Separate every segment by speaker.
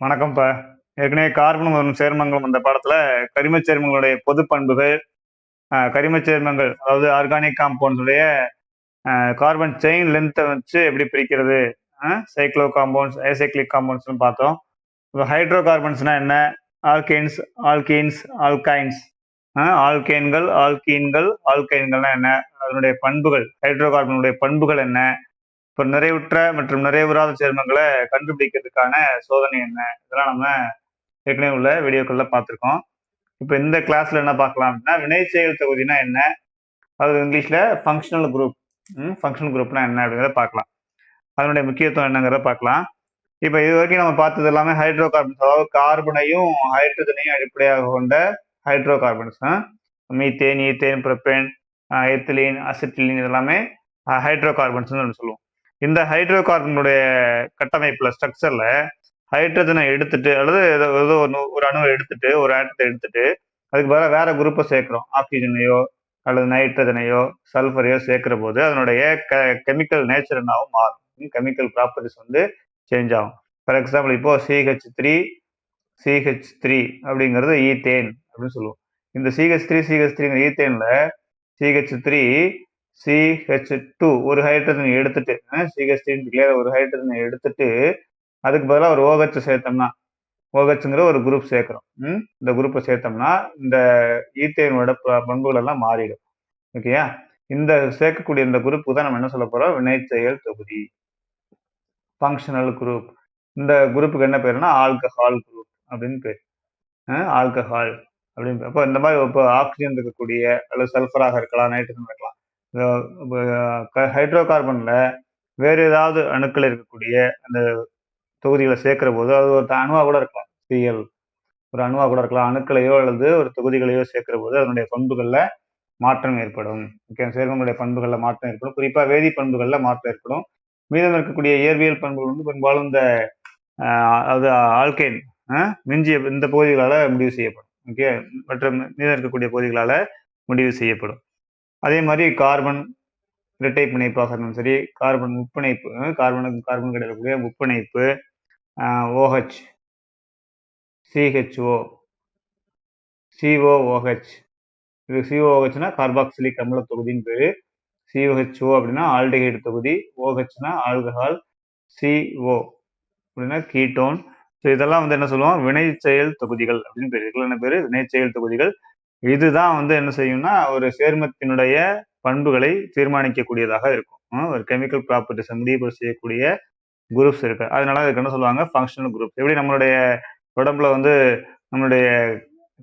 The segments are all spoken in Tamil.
Speaker 1: வணக்கம்ப்பா. ஏற்கனவே கார்பன் சேர்மங்களும் சேர்மங்கள் அந்த பாடத்துல கரிமச் சேர்மங்களுடைய பொது பண்புகள் கரிம கரிமச் சேர்மங்கள் அதாவது ஆர்கானிக் காம்பவுண்ட்ஸுடைய கார்பன் செயின் லென்த்தை வச்சு எப்படி பிரிக்கிறது? சைக்ளோ காம்பவுண்ட்ஸ் ஏசைக்ளிக் காம்பவுண்ட்ஸ்னு பார்த்தோம். இப்போ ஹைட்ரோ கார்பன்ஸ்னா என்ன? ஆல்கேன்ஸ் ஆல்கீன்ஸ் ஆல்கைன்ஸ் ஆல்கேன்கள் ஆல்கீன்கள் ஆல்கைன்கள்னா என்ன? அதனுடைய பண்புகள் ஹைட்ரோ கார்பனுடைய பண்புகள் என்ன? இப்போ நிறைவுற்ற மற்றும் நிறைவுறாத சேர்மங்களை கண்டுபிடிக்கிறதுக்கான சோதனை என்ன? இதெல்லாம் நம்ம ஏற்கனவே உள்ள வீடியோக்களில் பார்த்துருக்கோம். இப்போ இந்த கிளாஸ்ல என்ன பார்க்கலாம் அப்படின்னா வினை செயல் தொகுதினா என்ன? அது இங்கிலீஷில் ஃபங்க்ஷனல் குரூப் ஃபங்க்ஷனல் குரூப்னா என்ன அப்படிங்கிறத பார்க்கலாம். அதனுடைய முக்கியத்துவம் என்னங்கிறத பார்க்கலாம். இப்போ இது வரைக்கும் நம்ம பார்த்தது எல்லாமே ஹைட்ரோ கார்பன்ஸ் அதாவது கார்பனையும் ஹைட்ரஜனையும் அடிப்படையாக கொண்ட hydrocarbons methane ethane propane ethylene acetylene இதெல்லாமே ஹைட்ரோ கார்பன்ஸ்னு நம்ம சொல்லுவோம். இந்த ஹைட்ரோ கார்பனுடைய கட்டமைப்புல ஸ்ட்ரக்சர்ல ஹைட்ரஜனை எடுத்துட்டு அல்லது ஏதோ ஒன்று ஒரு அணுவை எடுத்துட்டு ஒரு ஆட்டத்தை எடுத்துட்டு அதுக்கு பதிலாக வேற குரூப்பை சேர்க்கிறோம். ஆக்சிஜனையோ அல்லது நைட்ரஜனையோ சல்ஃபரையோ சேர்க்கிற போது அதனுடைய கெமிக்கல் நேச்சர் என்னாவும் மாறும். கெமிக்கல் ப்ராப்பர்ட்டிஸ் வந்து சேஞ்ச் ஆகும். ஃபார் எக்ஸாம்பிள் இப்போ C H three C H three அப்படிங்கிறது ஈத்தேன் அப்படின்னு சொல்லுவோம். இந்த C H three C H த்ரீங்கிற ஈத்தேன்ல C H three C H two ஒரு ஹைட்ரஜன் எடுத்துட்டு சிஹெச் த்ரீ ஒரு ஹைட்ரஜனை எடுத்துட்டு அதுக்கு பதிலாக ஒரு ஓஹெச் சேர்த்தோம்னா ஓஹெச்ங்கிற ஒரு குரூப் சேர்க்குறோம். இந்த குரூப்பை சேர்த்தோம்னா இந்த ஈத்தேனோட பண்புகள் எல்லாம் மாறிடும். ஓகேயா? இந்த சேர்க்கக்கூடிய இந்த குரூப்புக்கு தான் நம்ம என்ன சொல்ல போறோம்? செயல் தொகுதி. ஃபங்க்ஷனல் குரூப் இந்த குரூப்புக்கு என்ன பேருனா ஆல்கஹால் குரூப் அப்படின்னு பேர். ஆல்கஹால் அப்படின்னு அப்போ இந்த மாதிரி இப்போ ஆக்சிஜன் இருக்கக்கூடிய அல்லது சல்ஃபராக இருக்கலாம் நைட்ரஜன் இருக்கலாம் ஹைட்ரோ கார்பனில் வேறு ஏதாவது அணுக்கள் இருக்கக்கூடிய அந்த தொகுதிகளை சேர்க்கிற போது அது ஒரு அணுவாக கூட இருக்கலாம். சிஎல் ஒரு அணுவாக கூட இருக்கலாம். அணுக்களையோ அல்லது ஒரு தொகுதிகளையோ சேர்க்கிற போது அதனுடைய பண்புகளில் மாற்றம் ஏற்படும். ஓகே சேர்மங்களுடைய பண்புகளில் மாற்றம் ஏற்படும். குறிப்பாக வேதி பண்புகளில் மாற்றம் ஏற்படும். மீதம் இருக்கக்கூடிய இயற்பியல் பண்புகள் வந்து பெரும்பாலும் இந்த அதாவது ஆல்கேன் மிஞ்சிய இந்த பகுதிகளால் முடிவு செய்யப்படும். ஓகே மற்ற மீதம் இருக்கக்கூடிய பகுதிகளால் முடிவு செய்யப்படும். அதே மாதிரி கார்பன் இரட்டை பிணைப்பாக இருந்தாலும் சரி கார்பன் முப்பிணைப்பு கார்பனுக்கு கார்பன் கிடைக்கக்கூடிய முப்பிணைப்பு ஓஹெச் சிஹெச்ஓ சிஓஓஹெச். இது சிஓஹெச்னா கார்பாக்சிலிக் அமில தொகுதின்னு பேரு. சிஓஹெச்ஓ அப்படின்னா ஆல்டிஹைடு தொகுதி ஓஹெச்னா ஆல்கஹால் சிஓ அப்படின்னா கீட்டோன் ஸோ இதெல்லாம் வந்து என்ன சொல்லுவோம்? வினை செயல் தொகுதிகள் அப்படின்னு பேர். என்ன பேர்? வினை செயல் தொகுதிகள். இதுதான் வந்து என்ன செய்யும்னா ஒரு சேர்மத்தினுடைய பண்புகளை தீர்மானிக்கக்கூடியதாக இருக்கும். ஒரு கெமிக்கல் ப்ராப்பர்ட்டிஸை முடிவு செய்யக்கூடிய குரூப்ஸ் இருக்கு. அதனால அதுக்கு என்ன சொல்லுவாங்க? ஃபங்க்ஷனல் குரூப் எப்படி நம்மளுடைய உடம்புல வந்து நம்மளுடைய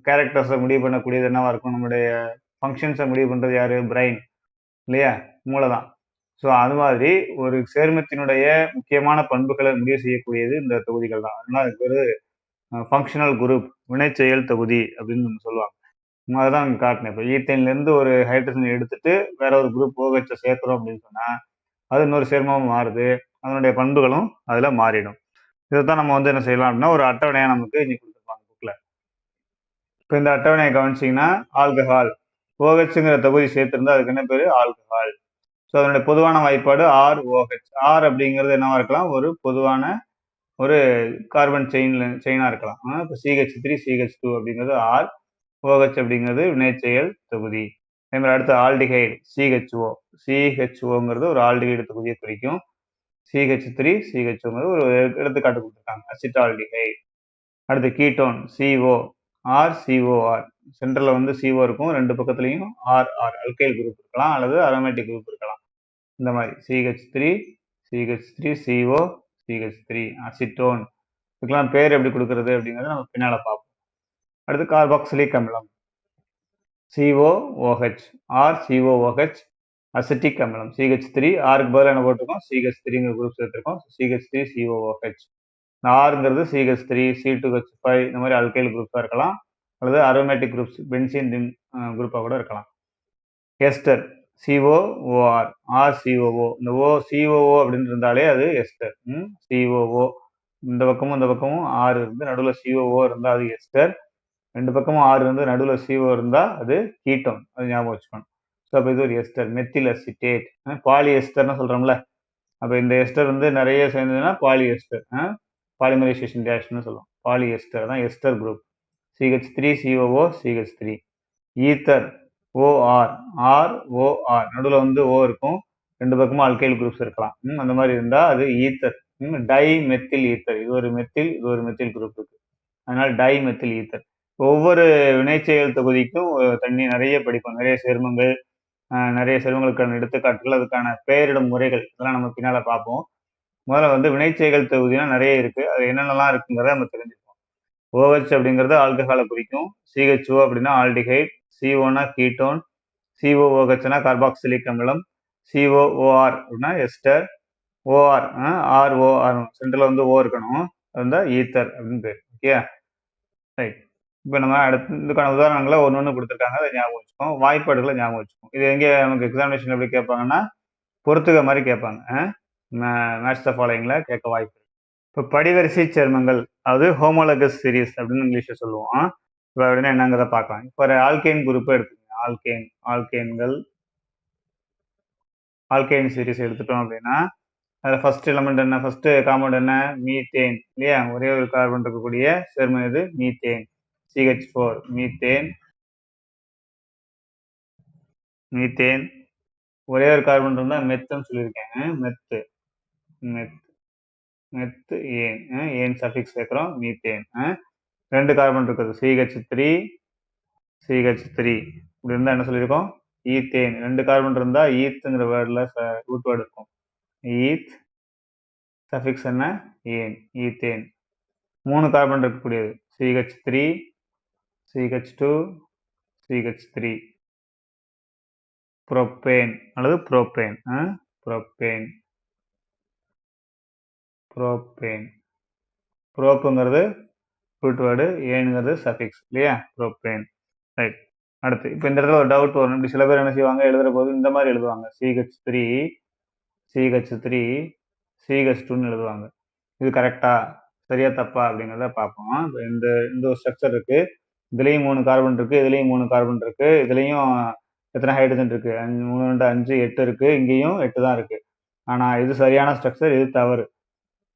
Speaker 1: கேரக்டர்ஸை முடிவு பண்ணக்கூடியது என்னவா இருக்கும்? நம்மளுடைய ஃபங்க்ஷன்ஸை முடிவு பண்ணுறது யாரு? பிரெயின் இல்லையா? மூளை தான் ஸோ அது மாதிரி ஒரு சேர்மத்தினுடைய முக்கியமான பண்புகளை முடிவு செய்யக்கூடியது இந்த தொகுதிகள் தான் அதனால அதுக்கு ஒரு ஃபங்க்ஷனல் குரூப் வினைச்செயல் தொகுதி அப்படின்னு நம்ம சொல்லுவாங்க. அதுதான் அங்கே காட்டினேன். இப்போ ஈத்தேன்லேருந்து ஒரு ஹைட்ரஜன் எடுத்துட்டு வேற ஒரு குரூப் ஓஹெச்சை சேர்க்குறோம் அப்படின்னு சொன்னால் அது இன்னொரு சேர்மமாக மாறுது. அதனுடைய பண்புகளும் அதில் மாறிடும். இதை தான் நம்ம வந்து என்ன செய்யலாம் அப்படின்னா ஒரு அட்டவணையாக நமக்கு இன்னைக்கு கொடுத்துருப்பாங்க புக்கில் இப்போ இந்த அட்டவணையை கவனிச்சிங்கன்னா ஆல்கஹால் ஓஹெச்ங்கிற தொகுதி சேர்த்துருந்தா அதுக்கு என்ன பேர்? ஆல்கஹால் ஸோ அதனுடைய பொதுவான வாய்ப்பாடு ஆர் ஓஹெச் ஆர் அப்படிங்கிறது என்னவா இருக்கலாம்? ஒரு பொதுவான ஒரு கார்பன் செயின் செயினாக இருக்கலாம். இப்போ C H three C H two அப்படிங்கிறது ஆர் ஓஹெச் அப்படிங்கிறது வினைச்செயல் தொகுதி. அதே மாதிரி அடுத்து ஆல்டிஹைடு சிஹெச்ஓ சிஹெச்ஓங்கிறது ஒரு ஆல்டிஹைடு தொகுதியை குறிக்கும். சிஹெச் த்ரீ சிஹெச்ஓங்கிறது ஒரு எடுத்துக்காட்டு கொடுத்துருக்காங்க. அசிட்டால்டிஹைடு அடுத்து கீட்டோன் சிஓ ஆர் சிஓஆர் சென்டரில் வந்து சிஓ இருக்கும். ரெண்டு பக்கத்துலையும் ஆர் ஆர் அல்கைல் குரூப் இருக்கலாம் அல்லது அரோமேட்டிக் குரூப் இருக்கலாம். இந்த மாதிரி C H three C H three C O C H three acetone இதுக்கெல்லாம் பேர் எப்படி கொடுக்கறது அப்படிங்கிறத நம்ம பின்னால் பார்ப்போம். அடுத்து கார்பாக்சிலிக் அமிலம் சிஓஓஹெச் ஆர் சிஓஓஹெச் அசிட்டிக் அமிலம். சிஹெச் த்ரீ ஆருக்கு பதில் என்ன போட்டிருக்கோம்? சிஹெச் த்ரீங்கிற குரூப் சேர்த்துருக்கோம். C H three C O O H ஆறுங்கிறது C H three C two H five இந்த மாதிரி அல்கைல் குரூப்பாக இருக்கலாம். அல்லது அரோமேட்டிக் குரூப்ஸ் பென்சின் தின் குரூப்பாக கூட இருக்கலாம். எஸ்டர் சிஓஓஆர் ஆர் சிஓஓ இந்த ஓ சிஓஓ அப்படின்னு இருந்தாலே அது எஸ்டர் சிஓஓ இந்த பக்கமும் இந்த பக்கமும் ஆறு இருந்து நடுவில் சிஓஓ இருந்தால் அது எஸ்டர் ரெண்டு பக்கமும் ஆறு இருந்து நடுவில் சிஓ இருந்தால் அது கீட்டோன் அது ஞாபகம் வச்சுக்கணும். ஸோ அப்போ இது ஒரு எஸ்டர் மெத்தில் அசிட்டேட் பாலி எஸ்டர்னு சொல்கிறோம்ல அப்போ இந்த எஸ்டர் வந்து நிறைய சேர்ந்ததுன்னா பாலி எஸ்டர் பாலிமரைசேஷன் டேஷ்னு சொல்லுவோம். பாலி எஸ்டர் தான் ester group C H three C O O C H three ether O R R O R நடுவில் வந்து ஓ இருக்கும். ரெண்டு பக்கமும் அல்கைல் குரூப்ஸ் இருக்கலாம். ம், அந்த மாதிரி இருந்தால் அது ஈத்தர் டை மெத்தில் ஈத்தர் இது ஒரு மெத்தில் இது ஒரு மெத்தில் குரூப் இருக்கு. அதனால் டை மெத்தில் ஈத்தர் ஒவ்வொரு வினைச்செயல் தொகுதிக்கும் தண்ணி நிறைய படிப்போம். நிறைய சேர்மங்கள் நிறைய சேர்மங்களுக்கான எடுத்துக்காட்டுகள் அதுக்கான பெயரிடும் முறைகள் இதெல்லாம் நம்ம பின்னால் பார்ப்போம். முதல்ல வந்து வினைச்செயல் தொகுதினா நிறைய இருக்கு. அது என்னென்னலாம் இருக்குங்கிறத நம்ம தெரிஞ்சுப்போம் ஓஹெச் அப்படிங்கிறது ஆல்கஹாலை குறிக்கும். சிஹெச்ஓ அப்படின்னா ஆல்டிஹைட் சிஓனா கீட்டோன் சிஓஓஹெச்னா கார்பாக்சிலிக் அமிலம் COOR அப்படின்னா ester O R R O R சென்டரில் வந்து ஓ இருக்கணும். அது வந்து ஈத்தர் அப்படின்னு பேர். ஓகே? ரைட். இப்போ நம்ம அடுத்து இதுக்கான உதாரணங்களை ஒன்று ஒன்று கொடுத்துருக்காங்க. அதை ஞாபகம் வச்சுக்கோம் வாய்ப்பாடுகளை ஞாபகம் வச்சுக்கோம் இது எங்கே நமக்கு எக்ஸாமினேஷன் எப்படி கேட்பாங்கன்னா பொறுத்துக்க மாதிரி கேட்பாங்க. மேட்ச் த ஃபாலோயிங்கில் கேட்க வாய்ப்பு இப்போ படிவரிசை சேர்மங்கள் அதாவது ஹோமோலகஸ் சீரிஸ் அப்படின்னு இங்கிலீஷில் சொல்லுவோம். இப்போ அப்படின்னா என்னங்கிறத பார்க்கலாம். இப்போ ஒரு ஆல்கேன் குரூப்பை எடுத்துக்கோங்க. ஆல்கேன் ஆல்கேன்கள் ஆல்கேன் சீரிஸ் எடுத்துட்டோம் அப்படின்னா அதில் ஃபர்ஸ்ட் எலமெண்ட் என்ன? ஃபர்ஸ்ட் காம்பவுண்ட் என்ன? மீத்தேன் இல்லையா? ஒரே ஒரு கார்பன் இருக்கக்கூடிய சேர்மம் இது methane C H four methane methane ஒரே ஒரு கார்பன் இருந்தால் மெத்துன்னு சொல்லியிருக்கேன் மெத்து மெத் மெத்து ஏன்? ஏன் சஃபிக்ஸ் சேர்க்குறோம்? மீத்தேன் ரெண்டு கார்பன் இருக்குது. சிஹெச் த்ரீ சிஹெச் த்ரீ இப்படி இருந்தால் என்ன சொல்லியிருக்கோம்? ஈத்தேன் ரெண்டு கார்பன் இருந்தால் ஈத்துங்கிற வேர்டில் ரூட் வேர்டு இருக்கும். ஈத் சஃபிக்ஸ் என்ன? ஏன்? ஈத்தேன் மூணு கார்பன் இருக்கக்கூடியது. CH three CH two CH three propane அல்லது ப்ரோப்பேன் ப்ரோப்பேன் ப்ரோப்பேன் ப்ரோப்புங்கிறது ரூட் வேர்டு ஏனுங்கிறது சஃபிக்ஸ் இல்லையா? ப்ரோப்பேன் ரைட் அடுத்து இப்போ இந்த இடத்துல ஒரு டவுட் வரும். இப்படி சில பேர் என்ன செய்வாங்க? எழுதுற போது இந்த மாதிரி எழுதுவாங்க. C H three C H three C H டூன்னு எழுதுவாங்க. இது கரெக்டா சரியா தப்பா? அப்படிங்கிறத பார்ப்போம். இப்போ இந்த இந்த ஒரு ஸ்ட்ரக்சர் இருக்குது இதுலேயும் மூணு கார்பன் இருக்குது இதுலேயும் மூணு கார்பன் இருக்குது இதுலேயும் எத்தனை ஹைட்ரஜன் இருக்குது அஞ்சு மூணு ரெண்டு அஞ்சு எட்டு இருக்குது இங்கேயும் எட்டு தான் இருக்குது ஆனால் இது சரியான ஸ்ட்ரக்சர் இது தவறு.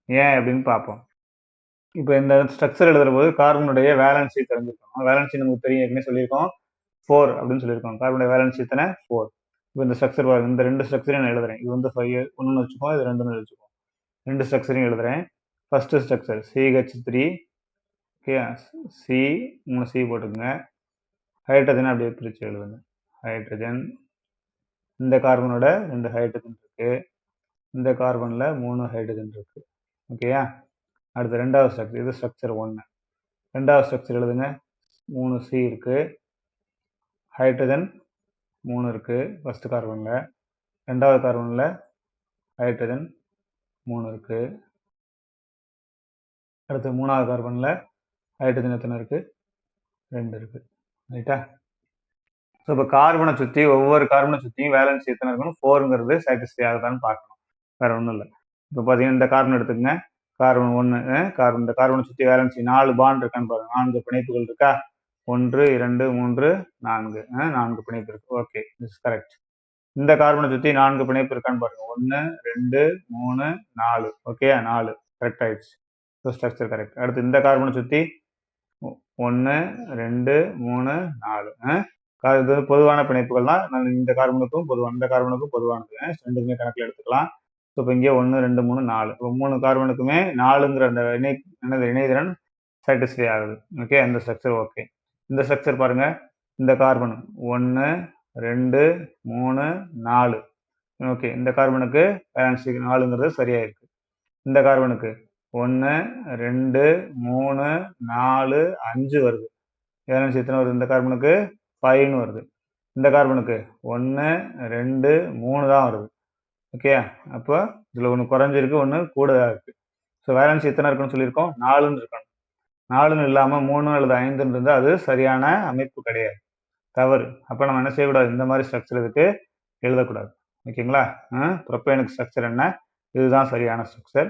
Speaker 1: ஏன் அப்படின்னு பார்ப்போம். இப்போ இந்த ஸ்ட்ரக்சர் எழுதுகிற போது கார்பனுடைய வேலன்சி தெரிஞ்சிருக்கோம் வேலன்சி நமக்கு தெரியும் ஏற்கனவே சொல்லியிருக்கோம். ஃபோர் அப்படின்னு சொல்லியிருக்கோம். கார்பனுடைய வேலன்சி எத்தனை ஃபோர் இப்போ இந்த ஸ்ட்ரக்சர் பாருங்க இந்த ரெண்டு ஸ்ட்ரக்சரையும் நான் எழுதுறேன். இது வந்து ஃபைவ் ஒன்று வச்சுக்கோம் இது ரெண்டுன்னு வச்சுக்கோம் ரெண்டு ஸ்ட்ரக்சரையும் எழுதுறேன். First structure C H three C மூணு சி போட்டுக்கோங்க. ஹைட்ரஜனை அப்படியே பிரித்து எழுதுங்க. ஹைட்ரஜன். இந்த கார்பனோட ரெண்டு ஹைட்ரஜன் இருக்குது இந்த கார்பனில் மூணு ஹைட்ரஜன் இருக்குது ஓகேயா அடுத்து ரெண்டாவது ஸ்ட்ரக்சர். இது ஸ்ட்ரக்சர் ஒன்று ரெண்டாவது ஸ்ட்ரக்சர் எழுதுங்க. மூணு சி இருக்குது ஹைட்ரஜன் மூணு இருக்குது ஃபஸ்ட்டு கார்பனில். ரெண்டாவது கார்பனில் ஹைட்ரஜன் மூணு இருக்குது அடுத்து மூணாவது கார்பனில் ஹைட்ரஜன் எத்தனை இருக்கு? ரெண்டு இருக்கு. ரைட்டா ஸோ இப்போ கார்பனை சுற்றி ஒவ்வொரு கார்பனை சுற்றியும் வேலன்ஸ் எத்தனை இருக்கணும்? ஃபோருங்கிறது சாட்டிஸ்ஃபை ஆகுதான்னு பார்க்கணும். வேற ஒன்றும் இல்லை. இப்போ பார்த்தீங்கன்னா இந்த கார்பன் எடுத்துக்கங்க. கார்பன் ஒன்று கார்பன் இந்த கார்பனை சுற்றி வேலன்சி நாலு பாண்ட் இருக்கான்னு பாருங்க. நான்கு பிணைப்புகள் இருக்கா? ஒன்று இரண்டு மூன்று நான்கு நான்கு பிணைப்பு இருக்கு. ஓகே இஸ் கரெக்ட் இந்த கார்பனை சுற்றி நான்கு பிணைப்பு இருக்கான்னு பாருங்க. ஒன்று ரெண்டு மூணு நாலு. ஓகே நாலு. கரெக்ட் ஆயிடுச்சு. ஸோ ஸ்ட்ரக்சர் கரெக்ட் அடுத்து இந்த கார்பனை சுற்றி ஒன்று ரெண்டு மூணு நாலு. அஹ், இது வந்து பொதுவான பிணைப்புகள் தான் இந்த கார்பனுக்கும் பொதுவான இந்த கார்பனுக்கும் பொதுவானது. ரெண்டுக்குமே கணக்கில் எடுத்துக்கலாம். ஸோ இப்போ இங்கே ஒன்று ரெண்டு மூணு நாலு. இப்போ மூணு கார்பனுக்குமே நாலுங்கிற அந்த இணை என்னது இணைதிறன் சாட்டிஸ்ஃபை ஆகுது. ஓகே? அந்த ஸ்ட்ரக்சர் ஓகே இந்த ஸ்ட்ரக்சர் பாருங்கள் இந்த கார்பன் ஒன்று ரெண்டு மூணு நாலு. ஓகே? இந்த கார்பனுக்கு பேலன்ஸ் நாலுங்கிறது சரியாக இருக்குது இந்த கார்பனுக்கு ஒன்று ரெண்டு மூணு நாலு அஞ்சு வருது. ஏழு எத்தனை வருது இந்த கார்பனுக்கு ஃபைவ்னு வருது. இந்த கார்பனுக்கு ஒன்று ரெண்டு மூணு தான் வருது. ஓகே அப்போ இதில் ஒன்று குறைஞ்சிருக்கு ஒன்று கூடுதலாக இருக்குது ஸோ வேலன்ஸ் எத்தனை இருக்குன்னு சொல்லியிருக்கோம்? நாலுன்னு இருக்கணும். நாலுன்னு இல்லாமல் மூணு அல்லது ஐந்துன்னு இருந்தால் அது சரியான அமைப்பு கிடையாது. தவறு. அப்போ நம்ம என்ன செய்யக்கூடாது? இந்த மாதிரி ஸ்ட்ரக்சர் இதுக்கு எழுதக்கூடாது. ஓகேங்களா ப்ரொப்பேனுக்கு ஸ்ட்ரக்சர் என்ன? இதுதான் சரியான ஸ்ட்ரக்சர்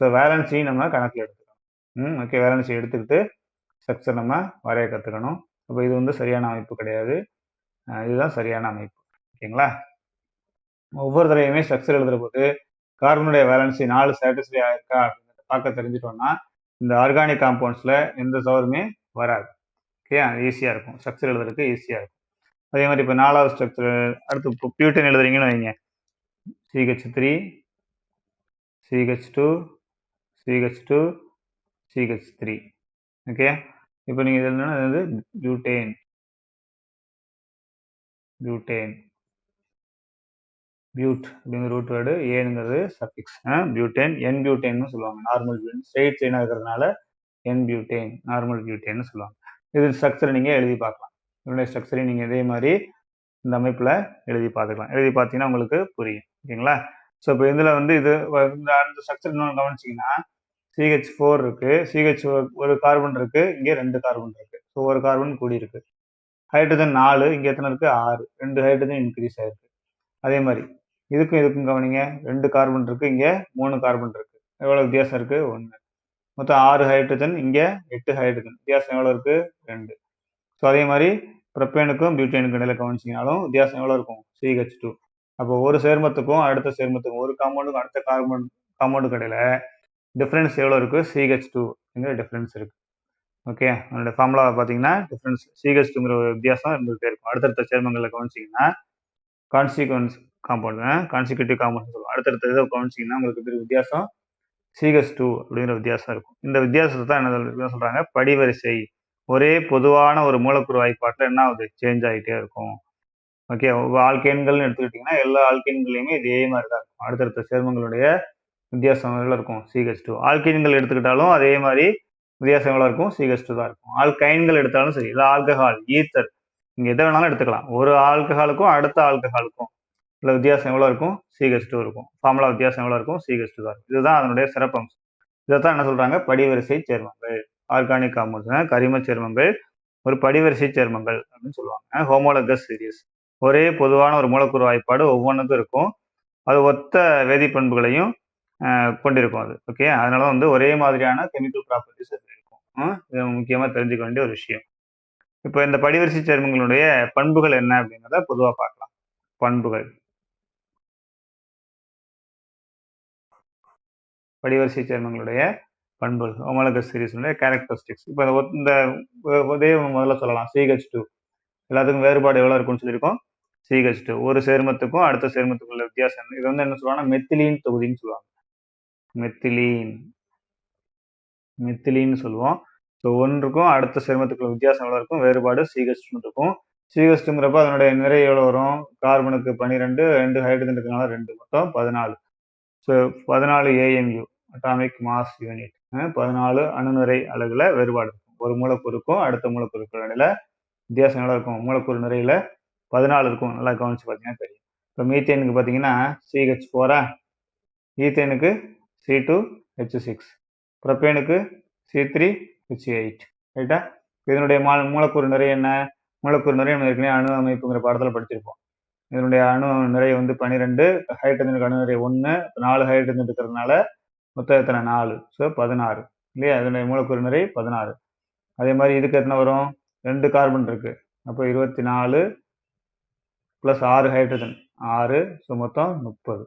Speaker 1: ஸோ வேலன்சி நம்ம கணக்கில் எடுத்துக்கணும். ம் ஓகே வேலன்சி எடுத்துக்கிட்டு ஸ்ட்ரக்சர் நம்ம வரைய கற்றுக்கணும் அப்போ இது வந்து சரியான அமைப்பு கிடையாது. இதுதான் சரியான அமைப்பு. ஓகேங்களா ஒவ்வொரு தடவையுமே ஸ்ட்ரக்சர் எழுதுகிற போது கார்பனுடைய வேலன்சி நாலு சாட்டிஸ்ஃபை ஆயிருக்கா அப்படிங்கிறத பார்க்க தெரிஞ்சிட்டோம்னா இந்த ஆர்கானிக் காம்பவுண்ட்ஸில் எந்த சவருமே வராது. ஓகே ஈஸியாக இருக்கும். ஸ்ட்ரக்சர் எழுதுறதுக்கு ஈஸியாக இருக்கும். அதே மாதிரி இப்போ நாலாவது ஸ்ட்ரக்சர் அடுத்து இப்போ பியூட்டன் எழுதுறீங்கன்னு வைங்க. C H three C H two C H two C H three okay இப்போ நீங்கள் இது என்னன்னா வந்து பியூட்டேன் பியூட்டேன் பியூட் அப்படிங்கிற ரூட் வேர்டு ஏனுங்கிறது சஃபிக்ஸ் பியூட்டேன் என் பியூட்டேன்னு சொல்லுவாங்க. நார்மல் பியூட்டேன் ஸ்ட்ரெயிட் செயினாக இருக்கிறதுனால என் பியூட்டேன் நார்மல் பியூட்டேன்னு சொல்லுவாங்க. இது ஸ்ட்ரக்சர் நீங்கள் எழுதி பார்க்கலாம். இதனுடைய ஸ்ட்ரக்சரையும் நீங்கள் இதே மாதிரி இந்த அமைப்பில் எழுதி பார்த்துக்கலாம். எழுதி பார்த்தீங்கன்னா உங்களுக்கு புரியும். ஓகேங்களா? ஸோ இப்போ இதில் வந்து இது இந்த அந்த ஸ்ட்ரக்சர் இன்னொன்று கவனிச்சிங்கன்னா சிஹெச் ஃபோர் இருக்கு. சிஹெச் ஒரு கார்பன் இருக்கு. இங்கே ரெண்டு கார்பன் இருக்கு. ஸோ ஒரு கார்பன் கூடி இருக்கு. ஹைட்ரஜன் நாலு இங்கே எத்தனை இருக்கு? ஆறு. ரெண்டு ஹைட்ரஜன் இன்க்ரீஸ் ஆயிருக்கு. அதே மாதிரி. இதுக்கும் இதுக்கும் கவனிங்க. ரெண்டு கார்பன் இருக்கு. இங்கே மூணு கார்பன் இருக்கு. எவ்வளோ வித்தியாசம் இருக்கு? ஒன்று மொத்தம் ஆறு ஹைட்ரஜன் இங்கே எட்டு ஹைட்ரஜன் வித்தியாசம் எவ்வளோ இருக்கு? ரெண்டு. ஸோ அதே மாதிரி ப்ரப்பேனுக்கும் பியூட்டேனுக்கும் இடையில கவனிச்சிங்கனாலும் வித்தியாசம் எவ்வளோ இருக்கும்? சிஹெச் டூ அப்போ ஒரு சேர்மத்துக்கும் அடுத்த சேர்மத்துக்கும் ஒரு காம்பவுண்டுக்கும் அடுத்த கார்பன் காம்பவுண்டுக்கு இடையில டிஃப்ரென்ஸ் எவ்வளோ இருக்குது சிஹெச் டூங்கிற டிஃப்ரென்ஸ் இருக்குது ஓகே அதோட ஃபார்முலா பார்த்தீங்கன்னா டிஃப்ரென்ஸ் சிஹெச் டூங்கிற ஒரு வித்தியாசம் இருந்துகிட்டே இருக்கும் அடுத்தடுத்த சேர்மங்களில் கவனிச்சிங்கன்னா கான்சிக்வன்ஸ் காம்பவுண்ட் கான்சிக்யூட்டிவ் காம்பவுண்ட் சொல்லுவோம் அடுத்தடுத்த இதை கவனிச்சிங்கன்னா உங்களுக்கு பெரிய வித்தியாசம் சிஹெச் டூ அப்படிங்கிற வித்தியாசம் இருக்கும் இந்த வித்தியாசத்தை தான் என்ன சொல்கிறாங்க படிவரிசை ஒரே பொதுவான ஒரு மூலக்கூறு வாய்ப்பாட்டில் என்ன ஆகுது சேஞ்ச் ஆகிட்டே இருக்கும் ஓகே ஆல்கேன்கள்னு எடுத்துக்கிட்டிங்கன்னா எல்லா ஆல்கேன்களையுமே இதே மாதிரி தான் இருக்கும் அடுத்தடுத்த சேர்மங்களுடைய வித்தியாசம் எவ்வளோ இருக்கும். சிஹெச் டூ ஆல்கீன்கள் எடுத்துக்கிட்டாலும் அதே மாதிரி வித்தியாசம் எவ்வளோ இருக்கும் சிஹெச் டூ தான் இருக்கும். ஆல்கைன்கள் எடுத்தாலும் சரி. இல்லை ஆல்கஹால் ஈத்தர் நீங்கள் எதை வேணாலும் எடுத்துக்கலாம். ஒரு ஆல்கஹாலுக்கும் அடுத்த ஆல்கஹாலுக்கும் இல்லை வித்தியாசம் எவ்வளோ இருக்கும்? சிஹெச் டூ இருக்கும். ஃபார்முலா வித்தியாசம் எவ்வளோ இருக்கும்? சிஹெச் டூ தான் இருக்கும். இதுதான் அதனுடைய சிறப்பம்சம். இதை தான் என்ன சொல்கிறாங்க படிவரிசை சேர்மங்கள். ஆர்கானிக் காம்பவுண்ட்ஸ் கரிம சேர்மங்கள் ஒரு படிவரிசை சேர்மங்கள் அப்படின்னு சொல்லுவாங்க. ஹோமோலகஸ் சீரியஸ் ஒரே பொதுவான ஒரு மூலக்கூறு வாய்ப்பாடு ஒவ்வொன்றுக்கும் இருக்கும். அது ஒத்த வேதிப்பண்புகளையும் கொண்டிருக்கும் அது. ஓகே அதனால வந்து ஒரே மாதிரியான கெமிக்கல் ப்ராப்பர்ட்டிஸ் அது இருக்கும். இது முக்கியமா தெரிஞ்சுக்க வேண்டிய ஒரு விஷயம். இப்போ இந்த படிவரிசை சேர்மங்களுடைய பண்புகள் என்ன அப்படிங்கிறத பொதுவாக பார்க்கலாம். பண்புகள். படிவரிசை சேர்மங்களுடைய பண்புகள் ஹோமோலகஸ் சீரிஸுடைய கேரக்டரிஸ்டிக்ஸ் இப்போ இந்த இதே முதல்ல சொல்லலாம். சிஹெச் டூ எல்லாத்துக்கும் வேறுபாடு எவ்வளோ இருக்கும்னு சொல்லியிருக்கோம். சிஹெச் டூ ஒரு சேர்மத்துக்கும் அடுத்த சேர்மத்துக்குள்ள வித்தியாசம் என்ன? இது வந்து என்ன சொல்லுவாங்கன்னா மெத்திலீன் தொகுதின்னு சொல்லுவாங்க. மெத்திலீன். மெத்திலின்னு சொல்லுவோம். ஸோ ஒன்றுக்கும் அடுத்த சேர்மத்துக்குள்ள வித்தியாசம் எவ்வளோ இருக்கும்? வேறுபாடு சிஹெச் இருக்கும். சிஹெச் அதனுடைய நிறை எவ்வளோ வரும்? கார்பனுக்கு பன்னிரெண்டு ரெண்டு ஹைட்ரஜன் இருக்கனால ரெண்டு மொத்தம் பதினாலு. ஸோ பதினாலு ஏஎம்யூ அட்டாமிக் மாஸ் யூனிட் பதினாலு அணுநிறை அளவில் வேறுபாடு இருக்கும். ஒரு மூலக்கூறுக்கும் அடுத்த மூலக்கூறுக்கு இடையில வித்தியாசம் எவ்வளோ இருக்கும்? மூலக்கூறு நிறையில் பதினாலு இருக்கும். நல்லா கவனிச்சு பார்த்தீங்கன்னா தெரியும். இப்போ மீத்தேனுக்கு பார்த்தீங்கன்னா சிஹெச் ஃபோரா ஈத்தேனுக்கு சி டூ ஹெச் சிக்ஸ் ப்ரொப்பேனுக்கு சி த்ரீ ஹெச் எயிட் ரைட்டா இதனுடைய மா மூலக்கூறு நிறை என்ன? மூலக்கூறு நிறை நம்ம ஏற்கனவே அணு அமைப்புங்கிற பாடத்தில் படிச்சிருப்போம். இதனுடைய அணு நிறை வந்து பன்னிரெண்டு ஹைட்ரஜனுக்கு அணு நிறை ஒன்று நாலு ஹைட்ரஜன் இருக்கிறதுனால மொத்தம் எத்தனை? நாலு. ஸோ பதினாறு. இல்லையா? இதனுடைய மூலக்கூறு நிறை பதினாறு. அதே மாதிரி இதுக்கு எத்தனை வரும்? ரெண்டு கார்பன் இருக்குது அப்போ இருபத்தி நாலு ப்ளஸ் ஆறு ஹைட்ரஜன் ஆறு ஸோ மொத்தம் முப்பது.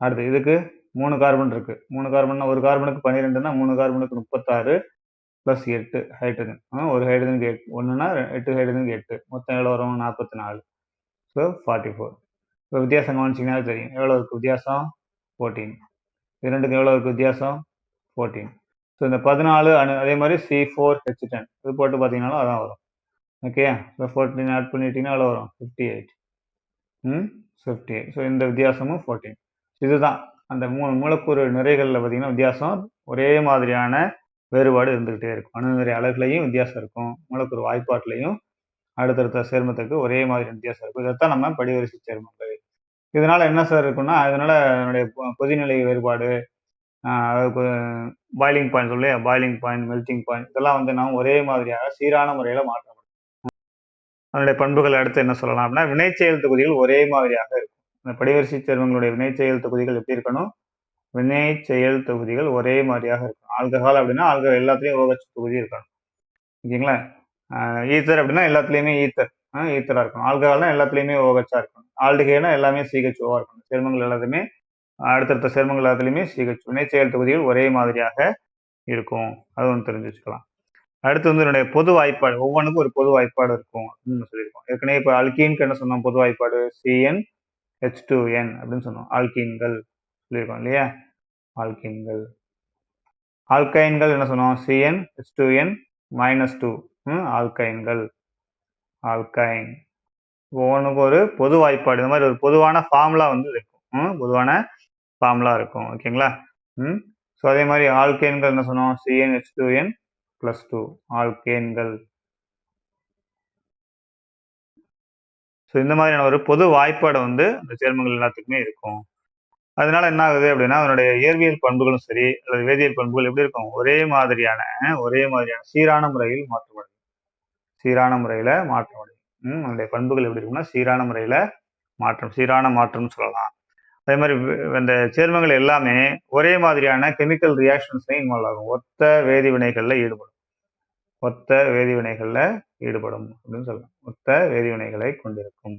Speaker 1: அடுத்து இதுக்கு மூணு கார்பன் இருக்கு. மூணு கார்பன்னா ஒரு கார்பனுக்கு பன்னிரெண்டுனா மூணு கார்பனுக்கு முப்பத்தாறு ப்ளஸ் எட்டு ஹைட்ரஜன் ஒரு ஹைட்ரஜனுக்கு எட்டு. ஒன்றுனா எட்டு ஹைட்ரஜனுக்கு எட்டு. மொத்தம் எவ்வளோ வரும்? நாற்பத்தி நாலு. ஸோ ஃபார்ட்டி ஃபோர் இப்போ வித்தியாசம் கவனிச்சிங்கனாலும் தெரியும். எவ்வளோ இருக்குது வித்தியாசம்? ஃபோர்டீன் இது ரெண்டுக்கும் எவ்வளோ இருக்குது வித்தியாசம்? ஃபோர்டீன் ஸோ இந்த பதினாலு அணு அதே மாதிரி சி ஃபோர் ஹெச் டென் இது போட்டு பார்த்தீங்கன்னாலும் அதான் வரும். ஓகே ஸோ ஃபோர்டீன் ஆட் பண்ணிட்டீங்கன்னா எவ்வளோ வரும்? ஃபிஃப்டி எயிட் ம்? ஃபிஃப்டி எயிட் ஸோ இந்த வித்தியாசமும் ஃபோர்டீன் இதுதான். அந்த மூ மூலக்கூறு நிறைகளில் பார்த்தீங்கன்னா வித்தியாசம் ஒரே மாதிரியான வேறுபாடு இருந்துக்கிட்டே இருக்கும். அணுநிறை அளவுலையும் வித்தியாசம் இருக்கும். மூலக்கூறு வாய்ப்பாட்டிலையும் அடுத்தடுத்த சேர்மத்துக்கு ஒரே மாதிரி வித்தியாசம் இருக்கும். இதைத்தான் நம்ம படிவரிசை சேர்மங்கள் இதனால் என்ன சார் இருக்குன்னா அதனால் அதனுடைய கொதிநிலை வேறுபாடு பாய்லிங் பாயிண்ட் சொல்லி பாய்லிங் பாயிண்ட் மெல்டிங் பாயிண்ட் இதெல்லாம் வந்து நாம் ஒரே மாதிரியாக சீரான முறையில் மாற்ற முடியும். அதனுடைய பண்புகள் அடுத்து என்ன சொல்லலாம் அப்படின்னா வினைச்செயல் தொகுதிகள் ஒரே மாதிரியாக இருக்கும். இந்த படிவரிசை சேர்மங்களுடைய வினைச்செயல் தொகுதிகள் எப்படி இருக்கணும்? வினைச்செயல் தொகுதிகள் ஒரே மாதிரியாக இருக்கும் ஆல்கஹால் அப்படின்னா ஆல்கஹால் எல்லாத்துலேயும் ஓஹெச் தொகுதி இருக்கணும். ஓகேங்களா? ஈத்தர் அப்படின்னா எல்லாத்துலேயுமே ஈத்தர் ஈத்தராக இருக்கும் ஆல்கஹால்னா எல்லாத்துலேயுமே ஓஹெச்சாக இருக்கும் ஆல்டிகைனா எல்லாமே சிஹெச்ஓவா இருக்கணும். சேர்மங்கள் எல்லாத்துலேயுமே அடுத்தடுத்த சேர்மங்கள் எல்லாத்துலேயுமே சிஹெச் வினைச்செயல் தொகுதிகள் ஒரே மாதிரியாக இருக்கும். அது ஒன்று தெரிஞ்சு வச்சுக்கலாம். அடுத்து வந்து என்னுடைய பொது வாய்ப்பாடு. ஒவ்வொன்றுக்கும் ஒரு பொது வாய்ப்பாடு இருக்கும் அப்படின்னு சொல்லியிருக்கோம். ஏற்கனவே இப்போ அல்கீனுக்கு என்ன சொன்னோம்? பொது வாய்ப்பாடு சிஎன் ஹெச் டூ என் அப்படின்னு சொன்னோம் ஆல்கீன்கள் சொல்லியிருக்கோம் இல்லையா? ஆல்கீன்கள் ஆல்கைன்கள் என்ன சொன்னோம் C N H two N minus two ஆல்கைன்கள் alkyne ஒவ்வொன்றுக்கும் ஒரு பொது வாய்ப்பாடு. இந்த மாதிரி ஒரு பொதுவான ஃபார்முலா வந்து இருக்கும். ம், பொதுவான ஃபார்முலா இருக்கும். ஓகேங்களா ம் ஸோ அதே மாதிரி ஆல்கேன்கள் என்ன சொன்னோம் C N H two N plus two ஆல்கேன்கள் so இந்த மாதிரியான ஒரு பொது வாய்ப்பாடு வந்து அந்த சேர்மங்கள் எல்லாத்துக்குமே இருக்கும். அதனால என்ன ஆகுது அப்படின்னா அதனுடைய இயற்பியல் பண்புகளும் சரி அல்லது வேதியியல் பண்புகள் எப்படி இருக்கும்? ஒரே மாதிரியான ஒரே மாதிரியான சீரான முறையில் மாற்றப்படும் சீரான முறையில மாற்றமடையும். ம் அதனுடைய பண்புகள் எப்படி இருக்கும்னா சீரான முறையில மாற்றம் சீரான மாற்றம்னு சொல்லலாம். அதே மாதிரி அந்த இந்த சேர்மங்கள் எல்லாமே ஒரே மாதிரியான கெமிக்கல் ரியாக்ஷன்ஸ்லையும் இன்வால்வ் ஆகும். ஒத்த வேதி வினைகளில் ஈடுபடும். ஒத்த வேதிவினைகளில் ஈடுபடும் அப்படின்னு சொல்லலாம். ஒத்த வேதிவினைகளை கொண்டிருக்கும்.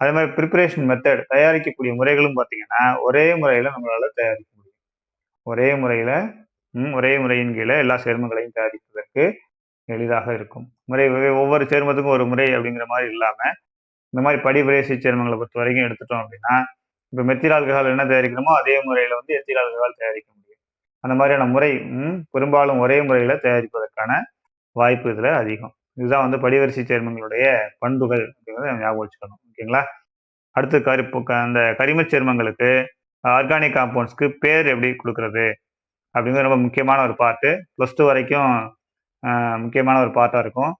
Speaker 1: அதே மாதிரி ப்ரிப்பரேஷன் மெத்தட் தயாரிக்கக்கூடிய முறைகளும் பார்த்தீங்கன்னா ஒரே முறையில் நம்மளால் தயாரிக்க முடியும். ஒரே முறையில் ஒரே முறையின் கீழே எல்லா சேர்மங்களையும் தயாரிப்பதற்கு எளிதாக இருக்கும். முறை ஒவ்வொரு சேர்மத்துக்கும் ஒரு முறை அப்படிங்கிற மாதிரி இல்லாமல் இந்த மாதிரி படிவிரைசி சேர்மங்களை பொறுத்த வரைக்கும் எடுத்துட்டோம் அப்படின்னா இப்போ மெத்திரால்கஹால் என்ன தயாரிக்கணுமோ அதே முறையில் வந்து எத்திரால்கஹால் தயாரிக்க முடியும். அந்த மாதிரியான முறை பெரும்பாலும் ஒரே முறையில் தயாரிப்பதற்கான வாய்ப்பு இதில் அதிகம். இதுதான் வந்து படிவரிசை சேர்மங்களுடைய பண்புகள் அப்படிங்கிறத ஞாபகம் வச்சுக்கணும். ஓகேங்களா? அடுத்து கரி க- அந்த கரிமச் சேர்மங்களுக்கு ஆர்கானிக் காம்பவுண்ட்ஸ்க்கு பேர் எப்படி கொடுக்கறது அப்படிங்கிறது ரொம்ப முக்கியமான ஒரு பார்ட்டு ப்ளஸ் டூ வரைக்கும் முக்கியமான ஒரு பார்ட்டாக இருக்கும்.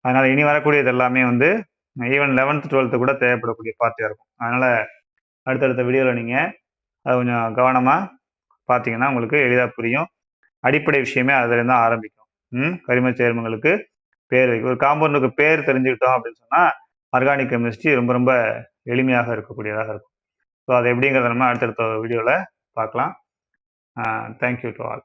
Speaker 1: அதனால் இனி வரக்கூடியது எல்லாமே வந்து ஈவன் லெவன்த் டுவெல்த்து கூட தேவைப்படக்கூடிய பார்ட்டியாக இருக்கும். அதனால் அடுத்தடுத்த வீடியோவில் நீங்கள் அது கொஞ்சம் கவனமாக பார்த்தீங்கன்னா உங்களுக்கு எளிதாக புரியும். அடிப்படை விஷயமே அதுலேருந்து தான் ஆரம்பிக்கும். ம் கரிமச் சேர்மங்களுக்கு பேர் ஒரு காம்பவுண்டுக்கு பேர் தெரிஞ்சுக்கிட்டோம் அப்படின்னு சொன்னால் ஆர்கானிக் கெமிஸ்ட்ரி ரொம்ப ரொம்ப எளிமையாக இருக்கக்கூடியதாக இருக்கும். ஸோ அது எப்படிங்கிறத நம்ம அடுத்தடுத்த வீடியோவில் பார்க்கலாம். Thank you to all